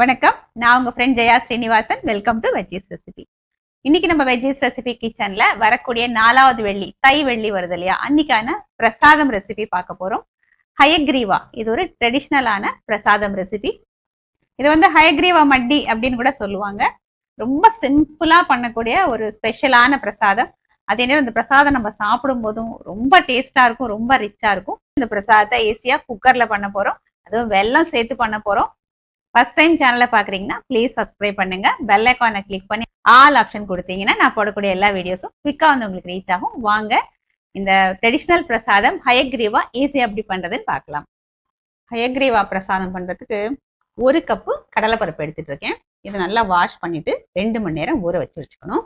வணக்கம். நான் உங்க friend Jaya Srinivasan. Welcome to veggies recipe இன்னைக்கு நம்ம வெஜ்ஜீஸ் ரெசிபி கிச்சன்ல வரக்கூடிய நாலாவது வெள்ளி தை வெள்ளி வருது இல்லையா? அன்னைக்கான பிரசாதம் ரெசிபி பார்க்க போறோம். ஹயக்ரீவா இது ஒரு ட்ரெடிஷ்னலான பிரசாதம் ரெசிபி இது வந்து ஹயக்ரீவா மட்டி அப்படின்னு கூட சொல்லுவாங்க. ரொம்ப சிம்பிளா பண்ணக்கூடிய ஒரு ஸ்பெஷலான பிரசாதம். அதே நேரம் இந்த பிரசாதம் நம்ம சாப்பிடும் போதும் ரொம்ப டேஸ்டா இருக்கும் ரொம்ப ரிச்சா இருக்கும். இந்த பிரசாதத்தை ஈஸியா குக்கர்ல பண்ண போறோம். அதுவும் வெல்லம் சேர்த்து பண்ண போறோம். ஃபர்ஸ்ட் டைம் சேனலை பார்க்குறீங்கன்னா ப்ளீஸ் சப்ஸ்கிரைப் பண்ணுங்க. பெல் ஐக்கானை கிளிக் பண்ணி ஆல் ஆப்ஷன் கொடுத்தீங்கன்னா நான் போடக்கூடிய எல்லா வீடியோஸும் குவிக்காக வந்து உங்களுக்கு ரீச் ஆகும். வாங்க இந்த ட்ரெடிஷ்னல் பிரசாதம் ஹயக்ரீவா ஈஸியாக எப்படி பண்ணுறதுன்னு பார்க்கலாம். ஹயக்ரீவா பிரசாதம் பண்ணுறதுக்கு ஒரு கப்பு கடலைப்பருப்பு எடுத்துட்டு இருக்கேன். இதை நல்லா வாஷ் பண்ணிட்டு ரெண்டு மணி நேரம் ஊற வச்சு வச்சுக்கணும்.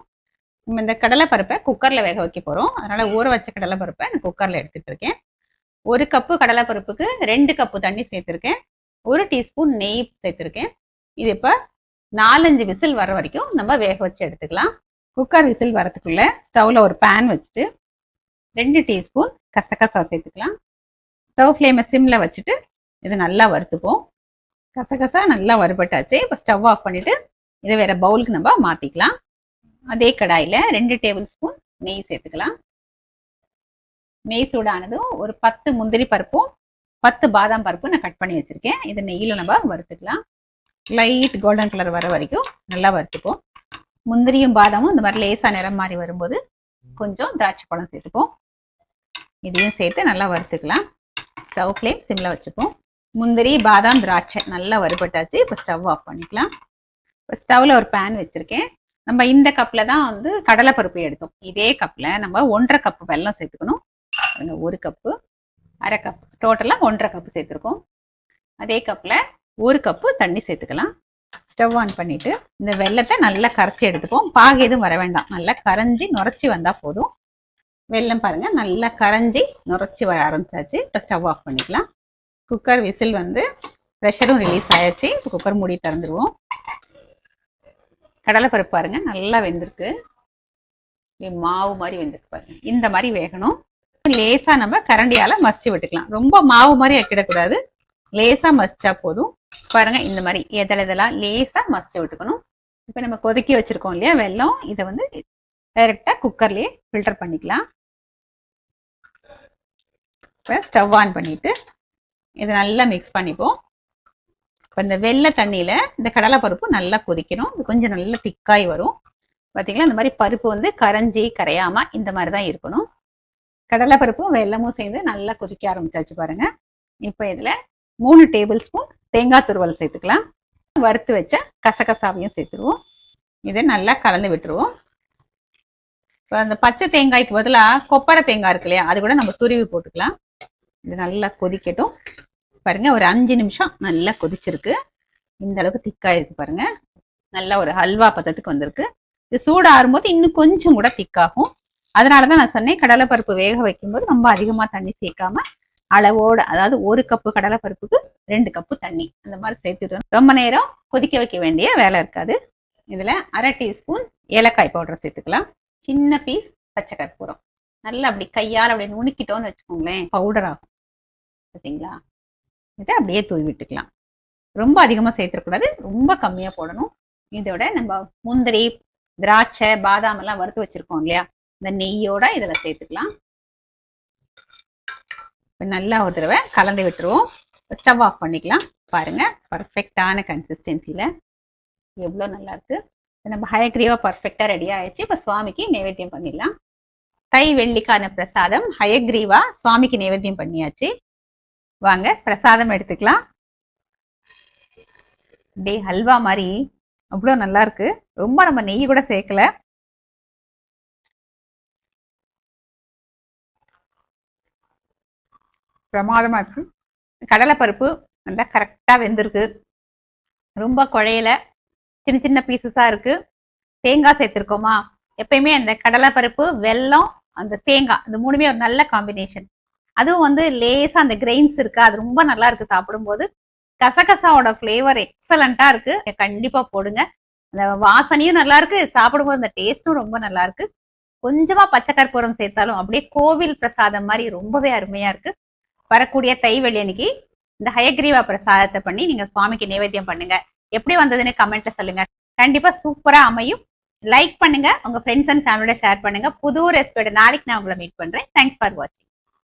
நம்ம இந்த கடலைப்பருப்பை குக்கரில் வேக வைக்க போகிறோம் அதனால் ஊற வச்ச கடலைப்பருப்பை நான் குக்கரில் எடுத்துகிட்டு இருக்கேன். ஒரு கப்பு கடலைப்பருப்புக்கு ரெண்டு கப்பு தண்ணி சேர்த்துருக்கேன். ஒரு டீஸ்பூன் நெய் சேர்த்துருக்கேன். இது இப்போ நாலஞ்சு விசில் வர வரைக்கும் நம்ம வேக வச்சு எடுத்துக்கலாம். குக்கர் விசில் வரத்துக்குள்ள ஸ்டவ்ல ஒரு பேன் வச்சுட்டு ரெண்டு டீஸ்பூன் கசகசா சேர்த்துக்கலாம். ஸ்டவ் ஃப்ளேமை சிம்மில் வச்சுட்டு இது நல்லா வறுத்துப்போம். கசகசா நல்லா வறுபட்டாச்சு. இப்போ ஸ்டவ் ஆஃப் பண்ணிவிட்டு இதை வேறு பவுலுக்கு நம்ம மாற்றிக்கலாம் அதே கடாயில் ரெண்டு டேபிள் ஸ்பூன் நெய் சேர்த்துக்கலாம். நெய் சூடானதும் ஒரு பத்து முந்திரி பருப்பும் பத்து பாதாம் பருப்பு நான் கட் பண்ணி வச்சுருக்கேன். இதை நெய்யில் நம்ம வறுத்துக்கலாம். லைட் கோல்டன் கலர் வர வரைக்கும் நல்லா வறுத்துப்போம் முந்திரியும் பாதாமும் இந்த மாதிரி லேசாக நிறம் மாதிரி வரும்போது கொஞ்சம் திராட்சை பழம் சேர்த்துப்போம் இதையும் சேர்த்து நல்லா வறுத்துக்கலாம். ஸ்டவ் ஃப்ளேம் சிம்மில் வச்சுப்போம். முந்திரி பாதாம் திராட்சை நல்லா வறுபட்டாச்சு. இப்போ ஸ்டவ் ஆஃப் பண்ணிக்கலாம். இப்போ ஸ்டவ்வில் ஒரு பேன் வச்சுருக்கேன். நம்ம இந்த கப்பில் தான் வந்து கடலைப்பருப்பு எடுத்தோம். இதே கப்பில் நம்ம ஒன்றரை கப்பு வெல்லம் சேர்த்துக்கணும். ஒரு கப்பு அரை கப் டோட்டலாக ஒன்றரை கப்பு சேர்த்துருக்கோம். அதே கப்பில் ஒரு கப்பு தண்ணி சேர்த்துக்கலாம். ஸ்டவ் ஆன் பண்ணிவிட்டு இந்த வெள்ளத்தை நல்லா கரைச்சி எடுத்துப்போம் பாகு எதுவும் வர வேண்டாம். நல்லா கரைஞ்சி நுரைச்சி வந்தால் போதும். வெள்ளம் பாருங்கள் நல்லா கரைஞ்சி நுரைச்சி வர ஆரம்பிச்சாச்சு. இப்போ ஸ்டவ் ஆஃப் பண்ணிக்கலாம். குக்கர் விசில் வந்து ப்ரெஷரும் ரிலீஸ் ஆயாச்சு. இப்போ குக்கர் மூடி திறந்துருவோம். கடலைப்பருப்பு பாருங்கள் நல்லா வெந்திருக்கு. மாவு மாதிரி வெந்திருக்கு பாருங்கள் இந்த மாதிரி வேகணும். லேசா நம்ம கரண்டியால மசிச்சு விட்டுக்கலாம். ரொம்ப மாவு மாதிரி ஆக்கிடக்கூடாது லேசா மசிச்சா போதும். பாருங்க இந்த மாதிரி எதில் இதெல்லாம் லேசா மசிச்சு விட்டுக்கணும். இப்போ நம்ம கொதிக்கி வச்சிருக்கோம் இல்லையா வெல்லம். இதை வந்து டைரெக்டாக குக்கர்லேயே ஃபில்டர் பண்ணிக்கலாம். இப்போ ஸ்டவ் ஆன் பண்ணிட்டு இதை நல்லா மிக்ஸ் பண்ணிப்போம். இப்போ இந்த வெள்ளை தண்ணியில் இந்த கடலைப்பருப்பு நல்லா கொதிக்கணும். இது கொஞ்சம் நல்லா திக்காய் வரும். பார்த்தீங்களா இந்த மாதிரி பருப்பு வந்து கரைஞ்சி கரையாமல் இந்த மாதிரி தான் இருக்கணும். கடலைப்பருப்பும் வெள்ளமும் சேர்ந்து நல்லா கொதிக்க ஆரம்பிச்சாச்சு பாருங்க. இப்போ இதில் மூணு டேபிள் ஸ்பூன் தேங்காய் துருவல் சேர்த்துக்கலாம். வறுத்து வச்ச கசகசாவையும் சேர்த்துருவோம். இதை நல்லா கலந்து விட்டுருவோம். இப்போ அந்த பச்சை தேங்காய்க்கு பதிலாக கொப்பரை தேங்காய் இருக்கு இல்லையா அது கூட நம்ம துருவி போட்டுக்கலாம். இது நல்லா கொதிக்கட்டும். பாருங்க ஒரு அஞ்சு நிமிஷம் நல்லா கொதிச்சிருக்கு. இந்த அளவுக்கு திக்காகிருக்கு பாருங்க. நல்லா ஒரு ஹல்வா பதத்துக்கு வந்திருக்கு. இது சூடாகும் போது இன்னும் கொஞ்சம் கூட திக்காகும் அதனால தான் நான் சொன்னேன் கடலைப்பருப்பு வேக வைக்கும்போது ரொம்ப அதிகமாக தண்ணி சேர்க்காம அளவோட அதாவது ஒரு கப்பு கடலைப்பருப்புக்கு ரெண்டு கப்பு தண்ணி அந்த மாதிரி சேர்த்துட்டு ரொம்ப நேரம் கொதிக்க வைக்க வேண்டிய வேலை இருக்காது. இதில் அரை டீஸ்பூன் ஏலக்காய் பவுடர் சேர்த்துக்கலாம். சின்ன பீஸ் பச்சை கற்பூரம். நல்லா அப்படி கையால் அப்படி நுணுக்கிட்டோம்னு வச்சுக்கோங்களேன் பவுடர் ஆகும். பார்த்தீங்களா இதை அப்படியே தூவி விட்டுக்கலாம். ரொம்ப அதிகமாக சேர்த்துடக்கூடாது ரொம்ப கம்மியாக போடணும். இதோட நம்ம முந்திரி திராட்சை பாதாம் எல்லாம் வறுத்து வச்சுருக்கோம் இல்லையா? இந்த நெய்யோட இதில் சேர்த்துக்கலாம். இப்போ நல்லா ஒரு தடவை கலந்து விட்டுருவோம். ஸ்டவ் ஆஃப் பண்ணிக்கலாம். பாருங்கள் பர்ஃபெக்டான கன்சிஸ்டன்சியில் எவ்வளோ நல்லா இருக்கு. நம்ம ஹயக்ரீவா பர்ஃபெக்டாக ரெடி ஆயிடுச்சு. இப்போ சுவாமிக்கு நைவேத்தியம் பண்ணிடலாம். தை வெள்ளிக்கான பிரசாதம். ஹயக்ரீவா சுவாமிக்கு நைவேத்தியம் பண்ணியாச்சு. வாங்க பிரசாதம் எடுத்துக்கலாம். டே ஹல்வா மாதிரி. அவ்வளோ நல்லா இருக்கு. ரொம்ப நம்ம நெய் கூட சேர்க்கல. பிரமாதமாக இருக்கு. கடலைப்பருப்பு நல்லா கரெக்டாக வெந்திருக்கு. ரொம்ப குழையல. சின்ன சின்ன பீசஸாக இருக்குது தேங்காய் சேர்த்துருக்கோமா? எப்பயுமே அந்த கடலைப்பருப்பு வெல்லம் அந்த தேங்காய் இந்த மூணுமே ஒரு நல்ல காம்பினேஷன் அதுவும் வந்து லேசாக அந்த கிரெயின்ஸ் இருக்குது அது ரொம்ப நல்லா இருக்குது சாப்பிடும்போது. கசகசாவோட ஃப்ளேவர் எக்ஸலண்ட்டாக இருக்குது கண்டிப்பாக போடுங்க. அந்த வாசனையும் நல்லா இருக்கு. சாப்பிடும்போது அந்த டேஸ்ட்டும் ரொம்ப நல்லா இருக்கு. கொஞ்சமா பச்சை கற்பூரம் சேர்த்தாலும் அப்படியே கோவில் பிரசாதம் மாதிரி ரொம்பவே அருமையா இருக்கு. வரக்கூடிய தை வெள்ளி அன்னைக்கு இந்த ஹயக்ரீவா பிரசாதத்தை பண்ணி நீங்க சுவாமிக்கு நைவேத்தியம் பண்ணுங்க. எப்படி வந்ததுன்னு கமெண்ட்ல சொல்லுங்க. கண்டிப்பா சூப்பரா அமையும். லைக் பண்ணுங்க. உங்க ஃப்ரெண்ட்ஸ் அண்ட் ஃபேமிலியோட ஷேர் பண்ணுங்க. புது ரெசிபியோட நாளைக்கு நான் உங்களை மீட் பண்றேன். தேங்க்ஸ் ஃபார் வாட்சிங்